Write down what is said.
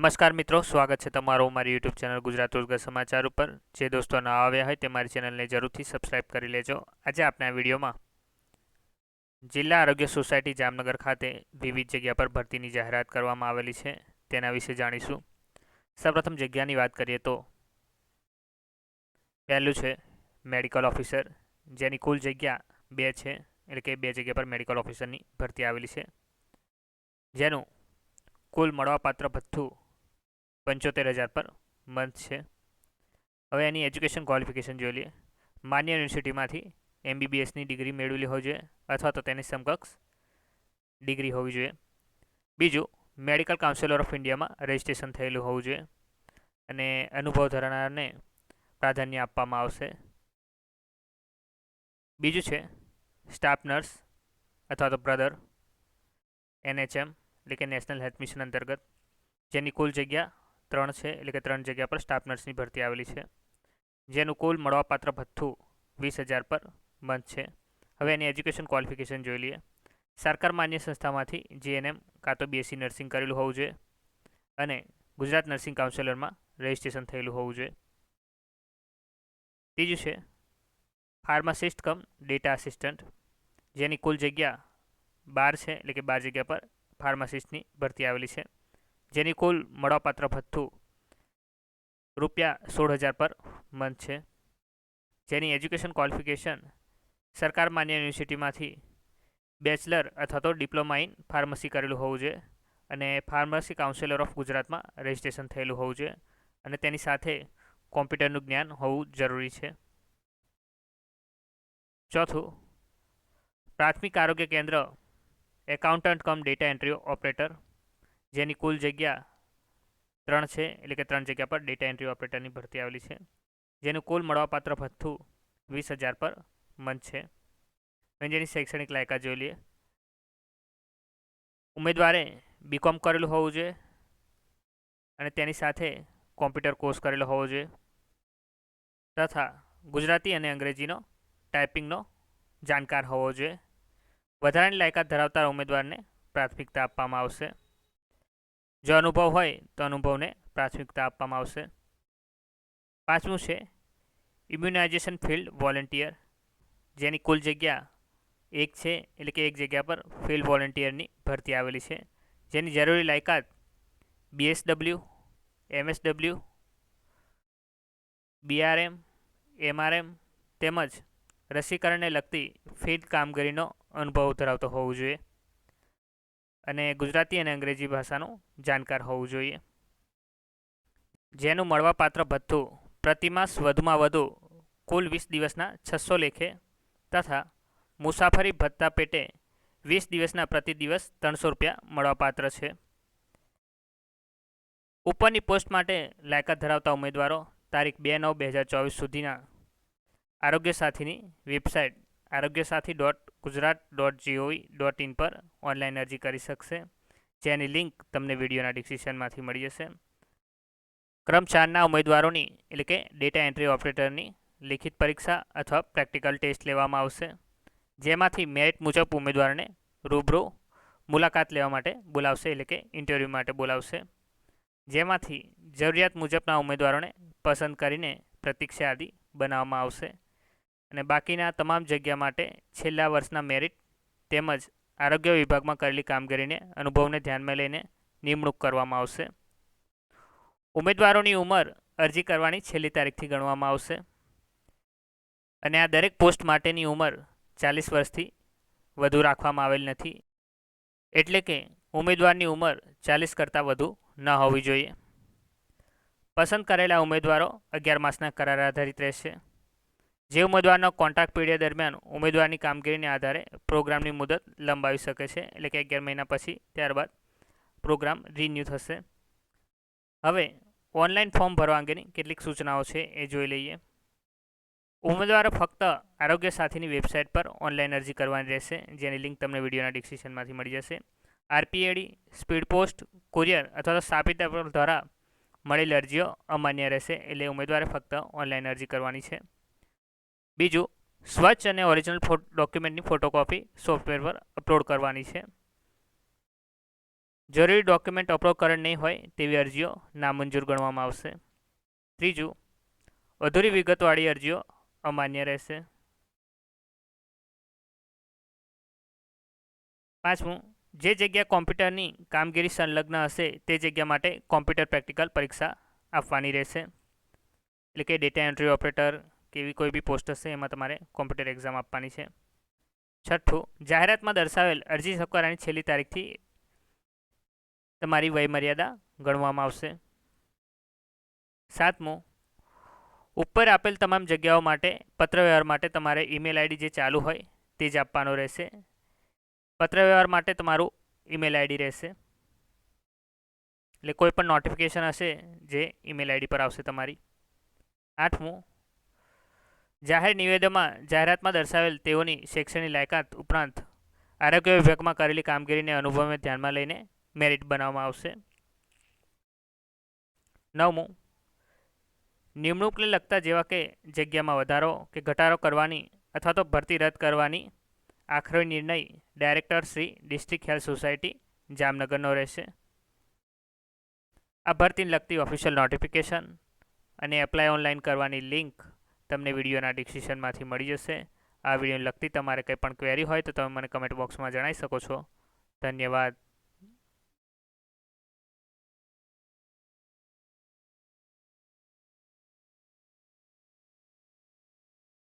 નમસ્કાર મિત્રો, સ્વાગત છે તમારું મારી યુટ્યુબ ચેનલ ગુજરાત રોજગાર સમાચાર ઉપર. જે દોસ્તો ના આવ્યા હોય તે મારી ચેનલને જરૂરથી સબસ્ક્રાઇબ કરી લેજો. આજે આપણે આ વિડીયોમાં જિલ્લા આરોગ્ય સોસાયટી જામનગર ખાતે વિવિધ જગ્યા પર ભરતીની જાહેરાત કરવામાં આવેલી છે. તેના વિશે જાણીશું. સૌપ્રથમ જગ્યાની વાત કરીએ તો પહેલું છે મેડિકલ ઓફિસર, જેની કુલ જગ્યા બે છે, એટલે કે બે જગ્યા પર મેડિકલ ઓફિસરની ભરતી આવેલી છે. જેનું કુલ મળવાપાત્ર ભથ્થું પંચોતેર હજાર પર મંથ છે. હવે એની એજ્યુકેશન ક્વોલિફિકેશન જોઈ લઈએ. માન્ય યુનિવર્સિટીમાંથી એમબીબીએસની ડિગ્રી મેળવેલી હોવી જોઈએ અથવા તો તેની સમકક્ષ ડિગ્રી હોવી જોઈએ. બીજું મેડિકલ કાઉન્સિલર ઓફ ઇન્ડિયામાં રજિસ્ટ્રેશન થયેલું હોવું જોઈએ અને અનુભવ ધરાવનારને પ્રાધાન્ય આપવામાં આવશે. બીજું છે સ્ટાફ નર્સ અથવા તો બ્રધર એનએચએમ એટલે કે નેશનલ હેલ્થ મિશન અંતર્ગત, જેની કુલ જગ્યા ત્રણ છે, એટલે કે ત્રણ જગ્યા પર સ્ટાફ નર્સની ભરતી આવેલી છે. જેનું કુલ મળવાપાત્ર ભથ્થું વીસ હજાર પર મંથ છે. હવે એની એજ્યુકેશન ક્વોલિફિકેશન જોઈ લઈએ. સરકાર માન્ય સંસ્થામાંથી જીએનએમ કાં તો બીએસસી નર્સિંગ કરેલું હોવું જોઈએ અને ગુજરાત નર્સિંગ કાઉન્સિલરમાં રજિસ્ટ્રેશન થયેલું હોવું જોઈએ. ત્રીજું છે ફાર્માસિસ્ટ કમ ડેટા આસિસ્ટન્ટ જેની કુલ જગ્યા બાર છે, એટલે કે બાર જગ્યા પર ફાર્માસિસ્ટની ભરતી આવેલી છે. જેની કુલ મળવાપાત્ર ભથ્થું રૂપિયા સોળ હજાર પર મંથ છે. જેની એજ્યુકેશન ક્વોલિફિકેશન સરકાર માન્ય યુનિવર્સિટીમાંથી બેચલર અથવા તો ડિપ્લોમા ઇન ફાર્મસી કરેલું હોવું જોઈએ અને ફાર્મસી કાઉન્સિલર ઓફ ગુજરાતમાં રજિસ્ટ્રેશન થયેલું હોવું જોઈએ અને તેની સાથે કોમ્પ્યુટરનું જ્ઞાન હોવું જરૂરી છે. ચોથું, પ્રાથમિક આરોગ્ય કેન્દ્ર, accountant cum data entry operator. જેની કુલ જગ્યા ત્રણ છે, એટલે કે ત્રણ જગ્યા પર ડેટા એન્ટ્રી ઓપરેટરની ભરતી આવેલી છે. જેનું કુલ મળવાપાત્ર ભથ્થું વીસ હજાર પર મંથ છે. અને જેની શૈક્ષણિક લાયકાત જોઈ લઈએ. ઉમેદવારે બીકોમ કરેલું હોવું જોઈએ અને તેની સાથે કોમ્પ્યુટર કોર્સ કરેલો હોવો જોઈએ તથા ગુજરાતી અને અંગ્રેજીનો ટાઈપિંગનો જાણકાર હોવો જોઈએ. વધારાની લાયકાત ધરાવતા ઉમેદવારને પ્રાથમિકતા આપવામાં આવશે. જો અનુભવ હોય, તો અનુભવને પ્રાથમિકતા આપવામાં આવશે. પાંચમું છે ઇમ્યુનાઇઝેશન ફિલ્ડ વોલેન્ટિયર જેની કુલ જગ્યા એક છે, એટલે કે એક જગ્યા પર ફિલ્ડ વોલેન્ટિયરની ભરતી આવેલી છે. જેની જરૂરી લાયકાત બીએસડબલ્યુ એમએસડબલ્યુ બીઆરએમ એમઆરએમ તેમજ રસીકરણને લગતી ફિલ્ડ કામગીરીનો અનુભવ ધરાવતો હોવો જોઈએ. અને ગુજરાતી અને અંગ્રેજી ભાષાનું જાણકાર હોવું જોઈએ. જેનું મળવાપાત્ર ભથ્થું પ્રતિમાસ વધુમાં વધુ કુલ વીસ દિવસના છસો લેખે તથા મુસાફરી ભથ્થા પેટે વીસ દિવસના પ્રતિ દિવસ ત્રણસો રૂપિયા મળવાપાત્ર છે. ઉપરની પોસ્ટ માટે લાયકાત ધરાવતા ઉમેદવારો તારીખ બે નવ બે હજાર ચોવીસ સુધીના આરોગ્ય સાથીની website Arogya Sathi dot Gujarat dot G O V dot in પર ઓનલાઈન અરજી કરી શકશે, જેની લિંક તમને વિડીયોના ડિસ્ક્રિપ્શનમાંથી મળી જશે. ક્રમ ચારના ઉમેદવારોની, એટલે કે ડેટા એન્ટ્રી ઓપરેટરની લિખિત પરીક્ષા અથવા પ્રેક્ટિકલ ટેસ્ટ લેવામાં આવશે. જેમાંથી મેરિટ મુજબ ઉમેદવારને રૂબરૂ મુલાકાત લેવા માટે બોલાવશે, એટલે કે ઇન્ટરવ્યૂ માટે બોલાવશે. જેમાંથી જરૂરિયાત મુજબના ઉમેદવારોને પસંદ કરીને પ્રતીક્ષા યાદી બનાવવામાં આવશે. અને બાકીના તમામ જગ્યા માટે છેલ્લા વર્ષના મેરિટ તેમજ આરોગ્ય વિભાગમાં કરેલી કામગીરીને અનુભવને ધ્યાનમાં લઈને નિમણૂક કરવામાં આવશે. ઉમેદવારોની ઉંમર અરજી કરવાની છેલ્લી તારીખથી ગણવામાં આવશે. અને આ દરેક પોસ્ટ માટેની ઉંમર ચાલીસ વર્ષથી વધુ રાખવામાં આવેલ નથી. એટલે કે ઉમેદવારની ઉંમર ચાલીસ કરતાં વધુ ન હોવી જોઈએ. પસંદ કરેલા ઉમેદવારો અગિયાર માસના કરાર આધારિત રહેશે. જે ઉમેદવારનો કોન્ટ્રાક્ટ પીરિયડ દરમિયાન ઉમેદવારની કામગીરીને આધારે પ્રોગ્રામની મુદત લંબાવી શકે છે, એટલે કે અગિયાર મહિના પછી ત્યારબાદ પ્રોગ્રામ રિન્યૂ થશે. હવે ઓનલાઈન ફોર્મ ભરવા અંગેની કેટલીક સૂચનાઓ છે, એ જોઈ લઈએ. ઉમેદવારો ફક્ત આરોગ્ય સાથીની વેબસાઇટ પર ઓનલાઈન અરજી કરવાની રહેશે, જેની લિંક તમને વિડીયોના ડિસ્ક્રિપ્શનમાંથી મળી જશે. આરપીએડી સ્પીડ પોસ્ટ કુરિયર અથવા તો સ્થાપિત દ્વારા મળેલી અરજીઓ અમાન્ય રહેશે, એટલે ઉમેદવારે ફક્ત ઓનલાઈન અરજી કરવાની છે. બીજું, સ્વચ્છ અને ઓરિજિનલ ડોક્યુમેન્ટની ફોટોકોપી સોફ્ટવેર પર અપલોડ કરવાની છે. જરૂરી ડોક્યુમેન્ટ અપલોડ કરેલ નહીં હોય તેવી અરજીઓ નામંજૂર ગણવામાં આવશે. ત્રીજું, અધૂરી વિગતવાળી અરજીઓ અમાન્ય રહેશે. પાંચમું, જે જગ્યા કોમ્પ્યુટરની કામગીરી સંલગ્ન હશે તે જગ્યા માટે કોમ્પ્યુટર પ્રેક્ટિકલ પરીક્ષા આપવાની રહેશે. એટલે કે ડેટા એન્ટ્રી ઓપરેટર કે એવી કોઈ બી પોસ્ટ હશે, એમાં તમારે કોમ્પ્યુટર એક્ઝામ આપવાની છે. છઠ્ઠું, જાહેરાતમાં દર્શાવેલ અરજી સ્વીકારવાની છેલ્લી તારીખથી તમારી વયમર્યાદા ગણવામાં આવશે. સાતમું, ઉપર આપેલ તમામ જગ્યાઓ માટે, પત્રવ્યવહાર માટે તમારે ઈમેલ આઈડી જે ચાલુ હોય, તે જ આપવાનો રહેશે. પત્રવ્યવહાર માટે તમારું ઈમેલ આઈડી રહેશે. એટલે કોઈ પણ નોટિફિકેશન હશે, જે ઈમેલ આઈડી પર આવશે તમારી. આઠમું જાહેર નિવેદનમાં જાહેરાતમાં દર્શાવેલ તેઓની શૈક્ષણિક લાયકાત ઉપરાંત આરોગ્ય વિભાગમાં કરેલી કામગીરીને અનુભવને ધ્યાનમાં લઈને મેરિટ બનાવવામાં આવશે. નવમું, નિમણૂકને લગતા જેવા કે જગ્યામાં વધારો કે ઘટાડો કરવાની અથવા તો ભરતી રદ કરવાની આખરો નિર્ણય director Shri district health society જામનગરનો રહેશે. આ ભરતીને લગતી ઓફિશિયલ નોટિફિકેશન અને એપ્લાય ઓનલાઈન કરવાની લિંક તમને વિડીયોના ડિસ્ક્રિપ્શનમાંથી મળી જશે. આ વિડીયોને લગતી તમારે કંઈ પણ ક્વેરી હોય તો તમે મને કમેન્ટ બોક્સમાં જણાવી શકો છો. ધન્યવાદ.